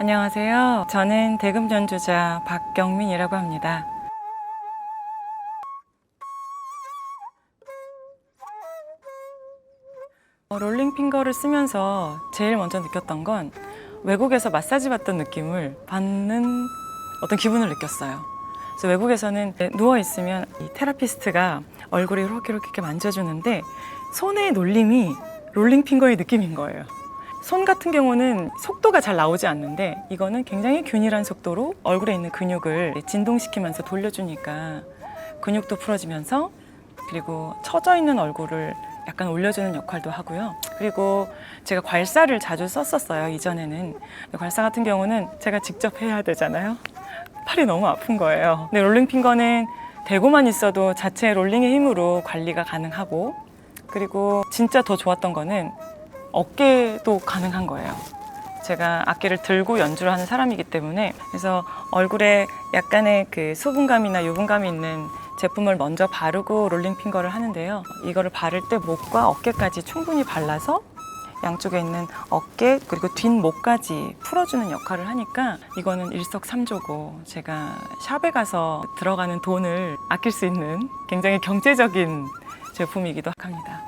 안녕하세요. 저는 대금 연주자 박경민이라고 합니다. 어, 롤링 핑거를 쓰면서 제일 먼저 느꼈던 건 외국에서 마사지 받던 느낌을 받는 어떤 기분을 느꼈어요. 그래서 외국에서는 누워 있으면 이 테라피스트가 얼굴에 이렇게 이렇게 만져주는데 손의 놀림이 롤링 핑거의 느낌인 거예요. 손 같은 경우는 속도가 잘 나오지 않는데 이거는 굉장히 균일한 속도로 얼굴에 있는 근육을 진동시키면서 돌려주니까 근육도 풀어지면서 그리고 처져 있는 얼굴을 약간 올려주는 역할도 하고요. 그리고 제가 괄사를 자주 썼었어요. 이전에는 괄사 같은 경우는 제가 직접 해야 되잖아요. 팔이 너무 아픈 거예요. 근데 롤링 핑거는 대고만 있어도 자체 롤링의 힘으로 관리가 가능하고 그리고 진짜 더 좋았던 거는 어깨도 가능한 거예요. 제가 악기를 들고 연주를 하는 사람이기 때문에 그래서 얼굴에 약간의 그 수분감이나 유분감이 있는 제품을 먼저 바르고 롤링 핑거를 하는데요. 이거를 바를 때 목과 어깨까지 충분히 발라서 양쪽에 있는 어깨 그리고 뒷목까지 풀어주는 역할을 하니까 이거는 일석삼조고 제가 샵에 가서 들어가는 돈을 아낄 수 있는 굉장히 경제적인 제품이기도 합니다.